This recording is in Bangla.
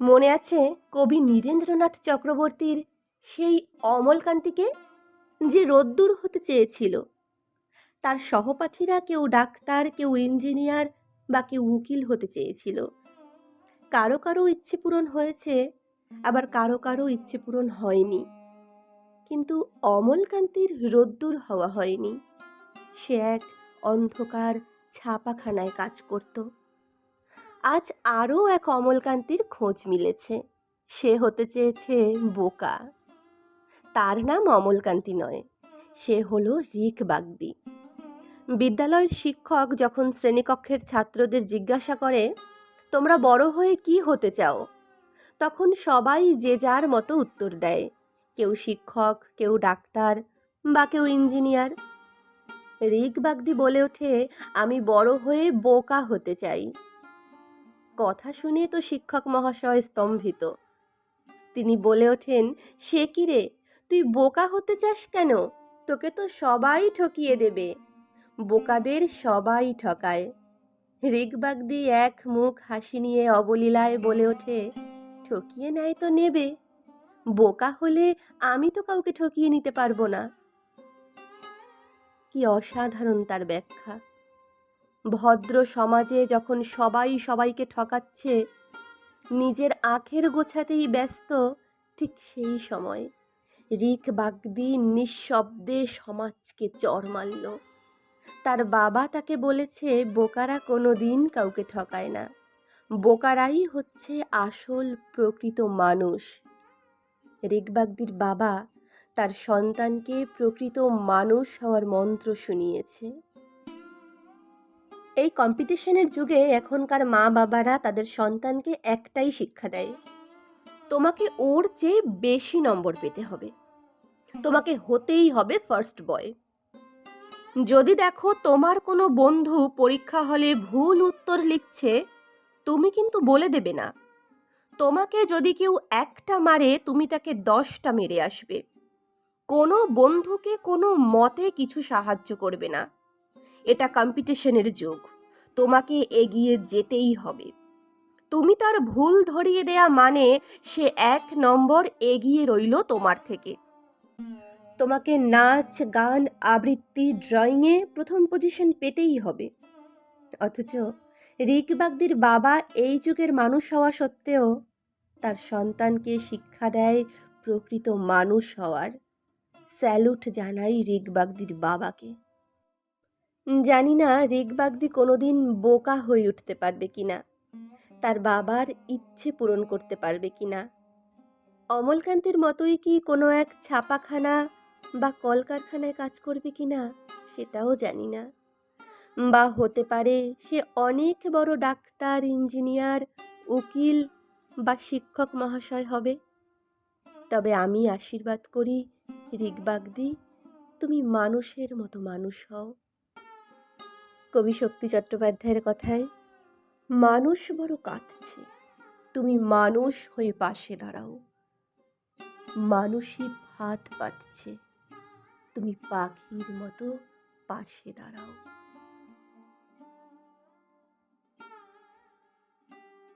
মনে আছে কবি নীরেন্দ্রনাথ চক্রবর্তীর সেই অমলকান্তিকে? যে রোদ্দুর হতে চেয়েছিল। তার সহপাঠীরা কেউ ডাক্তার, কেউ ইঞ্জিনিয়ার বা কেউ উকিল হতে চেয়েছিল। কারও কারও ইচ্ছে পূরণ হয়েছে, আবার কারও কারও ইচ্ছে পূরণ হয়নি। কিন্তু অমলকান্তির রোদ্দুর হওয়া হয়নি। সে এক অন্ধকার ছাপাখানায় কাজ করত। আজ আরও এক অমলকান্তির খোঁজ মিলেছে। সে হতে চেয়েছে বোকা। তার নাম অমলকান্তি নয়, সে হলো রিক বাগদি। বিদ্যালয়ের শিক্ষক যখন শ্রেণীকক্ষের ছাত্রদের জিজ্ঞাসা করে, তোমরা বড় হয়ে কি হতে চাও? তখন সবাই যে যার মতো উত্তর দেয়, কেউ শিক্ষক, কেউ ডাক্তার বা কেউ ইঞ্জিনিয়ার। রিক বাগদি বলে ওঠে, আমি বড় হয়ে বোকা হতে চাই। কথা শুনে তো শিক্ষক মহাশয় স্তম্ভিত। তিনি বলে ওঠেন, সে কি রে? তুই বোকা হতে চাস কেন? তোকে তো সবাই ঠকিয়ে দেবে। বোকাদের সবাই ঠকায়। রিকবাগদি এক মুখ হাসি নিয়ে অবলীলায় বলে ওঠে, ঠকিয়ে নেয় তো নেবে। বোকা হলে আমি তো কাউকে ঠকিয়ে নিতে পারব না। কি অসাধারণ তার ব্যাখ্যা। ভদ্র সমাজে যখন সবাই সবাইকে ঠকাচ্ছে, নিজের আখের গোছাতেই ব্যস্ত, ঠিক সেই সময় রিক বাগদি নিঃশব্দে সমাজকে চর মারল। তার বাবা তাকে বলেছে, বোকারা কোনো দিন কাউকে ঠকায় না। বোকারাই হচ্ছে আসল প্রকৃত মানুষ। রিকবাগদির বাবা তার সন্তানকে প্রকৃত মানুষ হওয়ার মন্ত্র শুনিয়েছে। এই কম্পিটিশনের যুগে এখনকার মা বাবারা তাদের সন্তানকে একটাই শিক্ষা দেয়। তোমাকে ওর চেয়ে বেশি নম্বর পেতে হবে। তোমাকে হতেই হবে ফার্স্ট বয় যদি দেখো তোমার কোনো বন্ধু পরীক্ষা হলে ভুল উত্তর লিখছে, তুমি কিন্তু বলে দেবে না। তোমাকে যদি কেউ একটা মারে, তুমি তাকে দশটা মেরে আসবে। কোনো বন্ধুকে কোনো মতে কিছু সাহায্য করবে না। এটা কম্পিটিশনের যুগ। তোমাকে এগিয়ে যেতেই হবে। তুমি তার ভুল ধরিয়ে দেয়া মানে সে এক নম্বর এগিয়ে রইল তোমার থেকে। তোমাকে নাচ, গান, আবৃত্তি ড্রয়িংয়ে প্রথম পজিশন পেতেই হবে। অথচ রিক বাগদির বাবা এই যুগের মানুষ হওয়া সত্ত্বেও তার সন্তানকে শিক্ষা দেয় প্রকৃত মানুষ হওয়ার। স্যালুট জানাই রিক বাগদির বাবাকে। জানি না রিক বাগদি কোনোদিন বোকা হয়ে উঠতে পারবে কিনা। তার বাবার ইচ্ছে পূরণ করতে পারবে কিনা। অমলকান্তের মতোই কি কোনো এক ছাপাখানা বা কলকারখানায় কাজ করবে কিনা, সেটাও জানি না। বা হতে পারে সে অনেক বড় ডাক্তার, ইঞ্জিনিয়ার, উকিল বা শিক্ষক মহাশয় হবে। তবে আমি আশীর্বাদ করি রিকবাগদি তুমি মানুষের মতো মানুষ হও। কবি শক্তি চট্টোপাধ্যায়ের কথায়, মানুষ বড় কাঁদছে, তুমি মানুষ হয়ে পাশে দাঁড়াও। মানুষই ভাত পাচ্ছে তুমি পাখির মতো পাশে দাঁড়াও।